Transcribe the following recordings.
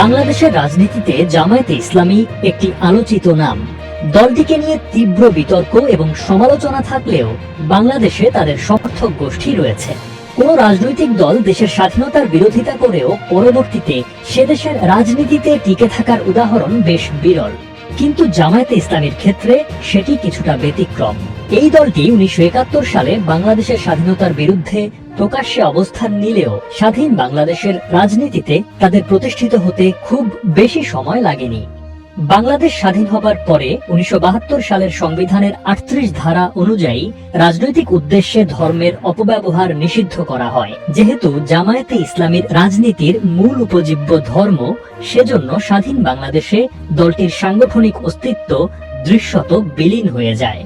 বাংলাদেশের রাজনীতিতে জামায়াতে ইসলামী একটি আলোচিত নাম। দলটিকে নিয়ে তীব্র বিতর্ক এবং সমালোচনা থাকলেও বাংলাদেশে তাদের সমর্থক গোষ্ঠী রয়েছে। কোন রাজনৈতিক দল দেশের স্বাধীনতার বিরোধিতা করেও পরবর্তীতে সে দেশের রাজনীতিতে টিকে থাকার উদাহরণ বেশ বিরল। কিন্তু জামায়াতে ইসলামীর ক্ষেত্রে সেটি কিছুটা ব্যতিক্রম। এই দলটি উনিশশো একাত্তর সালে বাংলাদেশের স্বাধীনতার বিরুদ্ধে প্রকাশ্যে অবস্থান নিলেও স্বাধীন বাংলাদেশের রাজনীতিতে তাদের প্রতিষ্ঠিত হতে খুব বেশি সময় লাগেনি। বাংলাদেশ স্বাধীন হবার পরে উনিশশো বাহাত্তর সালের সংবিধানের আটত্রিশ ধারা অনুযায়ী রাজনৈতিক উদ্দেশ্যে ধর্মের অপব্যবহার নিষিদ্ধ করা হয়। যেহেতু জামায়াতে ইসলামীর রাজনীতির মূল উপজীব্য ধর্ম, সেজন্য স্বাধীন বাংলাদেশে দলটির সাংগঠনিক অস্তিত্ব দৃশ্যত বিলীন হয়ে যায়।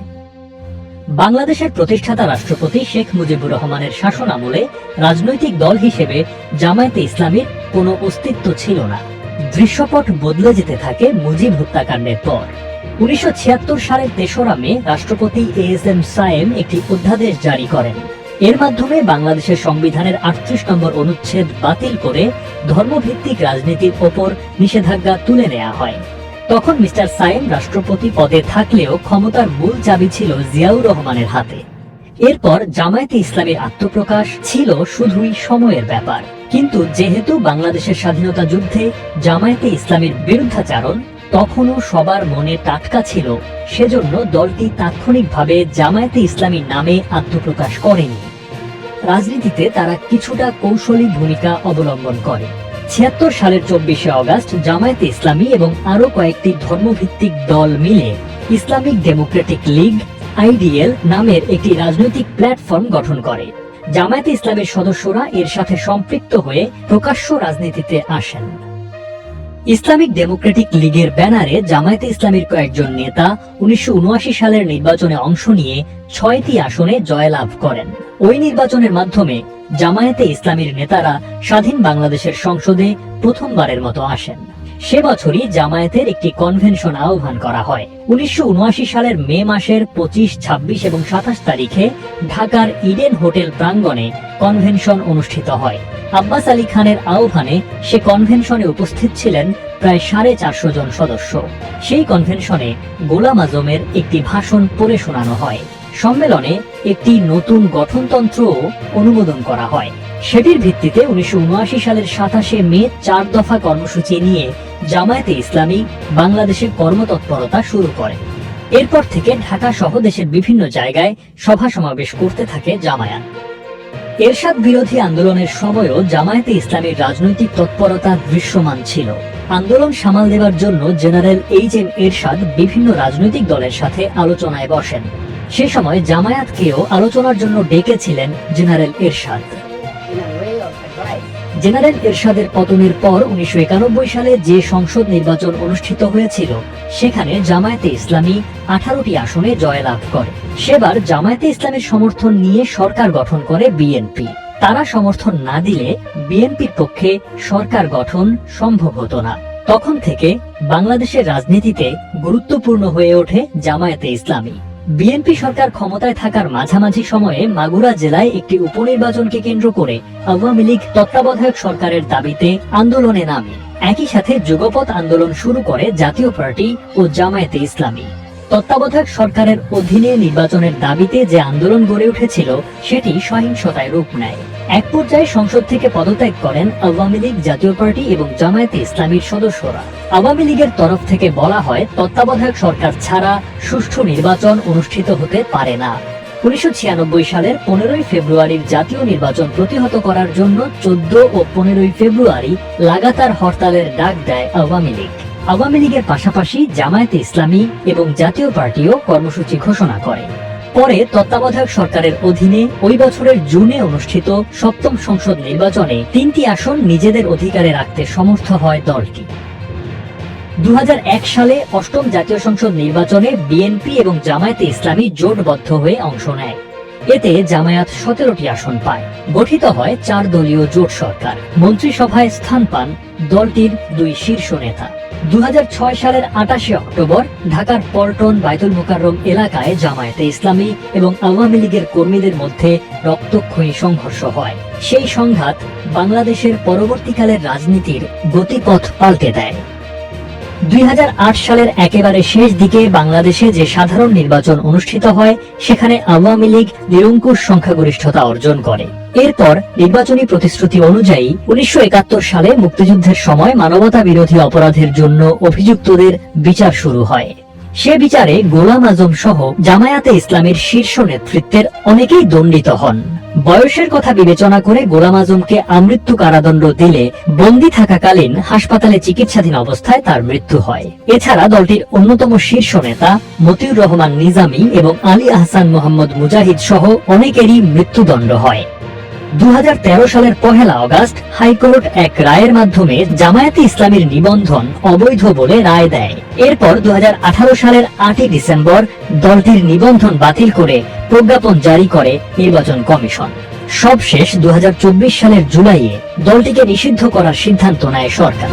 বাংলাদেশের প্রতিষ্ঠাতা রাষ্ট্রপতি শেখ মুজিবুর রহমানের শাসন আমলে রাজনৈতিক দল হিসেবে জামায়াতে ইসলামীর কোনো অস্তিত্ব ছিল না। দৃশ্যপট বদলে যেতে থাকে মুজিব হত্যাকাণ্ডের পর। উনিশশো সালের তেসরা মে রাষ্ট্রপতি এ এস এম সায়েম একটি অধ্যাদেশ জারি করেন। এর মাধ্যমে বাংলাদেশের সংবিধানের আটত্রিশ নম্বর অনুচ্ছেদ বাতিল করে ধর্মভিত্তিক রাজনীতির ওপর নিষেধাজ্ঞা তুলে নেওয়া হয়। তখন মিস্টার সায়েম রাষ্ট্রপতি পদে থাকলেও ক্ষমতার মূল চাবি ছিল জিয়াউর রহমানের হাতে। এরপর জামায়াতে ইসলামের আত্মপ্রকাশ ছিল শুধুই সময়ের ব্যাপার। কিন্তু যেহেতু বাংলাদেশের স্বাধীনতা যুদ্ধে জামায়াতে ইসলামের বিরুদ্ধাচারণ তখনও সবার মনে টাটকা ছিল, সেজন্য দলটি তাৎক্ষণিকভাবে জামায়াতে ইসলামী নামে আত্মপ্রকাশ করেনি। রাজনীতিতে তারা কিছুটা কৌশলী ভূমিকা অবলম্বন করে। ছিয়াত্তর সালের চব্বিশে অগাস্ট জামায়াতে ইসলামী এবং আরও কয়েকটি ধর্মভিত্তিক দল মিলে ইসলামিক ডেমোক্রেটিক লীগ, আইডিএল নামের একটি রাজনৈতিক প্ল্যাটফর্ম গঠন করে। জামায়াতে ইসলামের সদস্যরা এর সাথে সম্পৃক্ত হয়ে প্রকাশ্য রাজনীতিতে আসেন। ইসলামিক ডেমোক্রেটিক লীগের ব্যানারে জামায়াতে ইসলামীর কয়েকজন নেতা উনিশশো সালের নির্বাচনে অংশ নিয়ে ছয়টি আসনে জয়লাভ করেন। ওই নির্বাচনের মাধ্যমে জামায়াতে ইসলামীর নেতারা স্বাধীন বাংলাদেশের সংসদে প্রথমবারের মতো আসেন। সে বছরই জামায়াতের একটি কনভেনশন আহ্বান করা হয়। উনিশশো উনআশি সালের মে মাসের পঁচিশ, ছাব্বিশ এবং সাতাশ তারিখে ঢাকার ইডেন হোটেল প্রাঙ্গণে কনভেনশন অনুষ্ঠিত হয়। আব্বাস আলী খানের আহ্বানে সে কনভেনশনে উপস্থিত ছিলেন প্রায় সাড়ে চারশো জন সদস্য। সেই কনভেনশনে গোলাম আজমের একটি ভাষণ পড়ে শোনানো হয়। সম্মেলনে একটি নতুন গঠনতন্ত্র অনুমোদন করা হয়। সেটির ভিত্তিতে উনিশশো সালের সাতাশে মে চার দফা কর্মসূচি নিয়ে জামায়াতে ইসলামী বাংলাদেশে কর্মতৎপরতা শুরু করে। এরপর থেকে ঢাকা সহ দেশের বিভিন্ন জায়গায় সভা সমাবেশ করতে থাকে জামায়াত। এরশাদ বিরোধী আন্দোলনের সময়ও জামায়াতে ইসলামীর রাজনৈতিক তৎপরতা দৃশ্যমান ছিল। আন্দোলন সামাল দেওয়ার জন্য জেনারেল এইচ এম এরশাদ বিভিন্ন রাজনৈতিক দলের সাথে আলোচনায় বসেন। সে সময় জামায়াতকেও আলোচনার জন্য ডেকেছিলেন জেনারেল এরশাদ। জেনারেল এরশাদের পতনের পর উনিশশো একানব্বই সালে যে সংসদ নির্বাচন অনুষ্ঠিত হয়েছিল, সেখানে জামায়াতে ইসলামী আঠারোটি আসনে জয়লাভ করে। সেবার জামায়াতে ইসলামের সমর্থন নিয়ে সরকার গঠন করে বিএনপি। তারা সমর্থন না দিলে বিএনপির পক্ষে সরকার গঠন সম্ভব হতো না। তখন থেকে বাংলাদেশের রাজনীতিতে গুরুত্বপূর্ণ হয়ে ওঠে জামায়াতে ইসলামী। বিএনপি সরকার ক্ষমতায় থাকার মাঝামাঝি সময়ে মাগুরা জেলায় একটি উপনির্বাচনকে কেন্দ্র করে আওয়ামী লীগ তত্ত্বাবধায়ক সরকারের দাবিতে আন্দোলনে নামে। একই সাথে যুগপথ আন্দোলন শুরু করে জাতীয় পার্টি ও জামায়াতে ইসলামী। তত্ত্বাবধায়ক সরকারের অধীনে নির্বাচনের দাবিতে যে আন্দোলন গড়ে উঠেছিল, সেটি সহিংসতায় রূপ নেয়। এক পর্যায়ে সংসদ থেকে পদত্যাগ করেন আওয়ামী লীগ জাতীয় পার্টি এবং জামায়াতে ইসলামীর সদস্যরা। আওয়ামী লীগের তরফ থেকে বলা হয়, তত্ত্বাবধায়ক সরকার ছাড়া সুষ্ঠু নির্বাচন অনুষ্ঠিত হতে পারে না। উনিশশো ছিয়ানব্বই সালের পনেরোই ফেব্রুয়ারির জাতীয় নির্বাচন প্রতিহত করার জন্য চোদ্দ ও পনেরোই ফেব্রুয়ারি লাগাতার হরতালের ডাক দেয় আওয়ামী লীগ। আওয়ামী লীগের পাশাপাশি জামায়াতে ইসলামী এবং জাতীয় পার্টিও কর্মসূচি ঘোষণা করে। পরে তত্ত্বাবধায়ক সরকারের অধীনে ওই বছরের জুনে অনুষ্ঠিত সপ্তম সংসদ নির্বাচনে তিনটি আসন নিজেদের অধিকারে রাখতে সমর্থ হয় দলটি। দু হাজার এক সালে অষ্টম জাতীয় সংসদ নির্বাচনে বিএনপি এবং জামায়াতে ইসলামী জোটবদ্ধ হয়ে অংশ নেয়। এতে জামায়াত সতেরোটি আসন পায়। গঠিত হয় চার দলীয় জোট সরকার। মন্ত্রিসভায় স্থান পান দলটির দুই শীর্ষ নেতা। দু হাজার ছয় সালের আটাশে অক্টোবর ঢাকার পল্টন বাইতুল মোকাররম এলাকায় জামায়াতে ইসলামী এবং আওয়ামী লীগের কর্মীদের মধ্যে রক্তক্ষয়ী সংঘর্ষ হয়। সেই সংঘাত বাংলাদেশের পরবর্তীকালের রাজনীতির গতিপথ পাল্টে দেয়। দুই হাজার আট সালের একেবারে শেষ দিকে বাংলাদেশে যে সাধারণ নির্বাচন অনুষ্ঠিত হয়, সেখানে আওয়ামী লীগ নিরঙ্কুশ সংখ্যাগরিষ্ঠতা অর্জন করে। এরপর নির্বাচনী প্রতিশ্রুতি অনুযায়ী উনিশশো একাত্তর সালে মুক্তিযুদ্ধের সময় মানবতা বিরোধী অপরাধের জন্য অভিযুক্তদের বিচার শুরু হয়। সে বিচারে গোলাম আজম সহ জামায়াতে ইসলামের শীর্ষ নেতৃত্বের অনেকেই দণ্ডিত হন। বয়সের কথা বিবেচনা করে গোলাম আজমকে আমৃত্যু কারাদণ্ড দিলে বন্দী থাকাকালীন হাসপাতালে চিকিৎসাধীন অবস্থায় তার মৃত্যু হয়। এছাড়া দলটির অন্যতম শীর্ষ নেতা মতিউর রহমান নিজামী এবং আলী আহসান মোহাম্মদ মুজাহিদ সহ অনেকেরই মৃত্যুদণ্ড হয়। দু হাজার তেরো সালের পহেলা অগাস্ট হাইকোর্ট এক রায়ের মাধ্যমে জামায়াতে ইসলামের নিবন্ধন অবৈধ বলে রায় দেয়। এরপর দুহাজার আঠারো সালের আটই ডিসেম্বর দলটির নিবন্ধন বাতিল করে প্রজ্ঞাপন জারি করে নির্বাচন কমিশন। সবশেষ দুহাজার চব্বিশ সালের জুলাইয়ে দলটিকে নিষিদ্ধ করার সিদ্ধান্ত নেয় সরকার।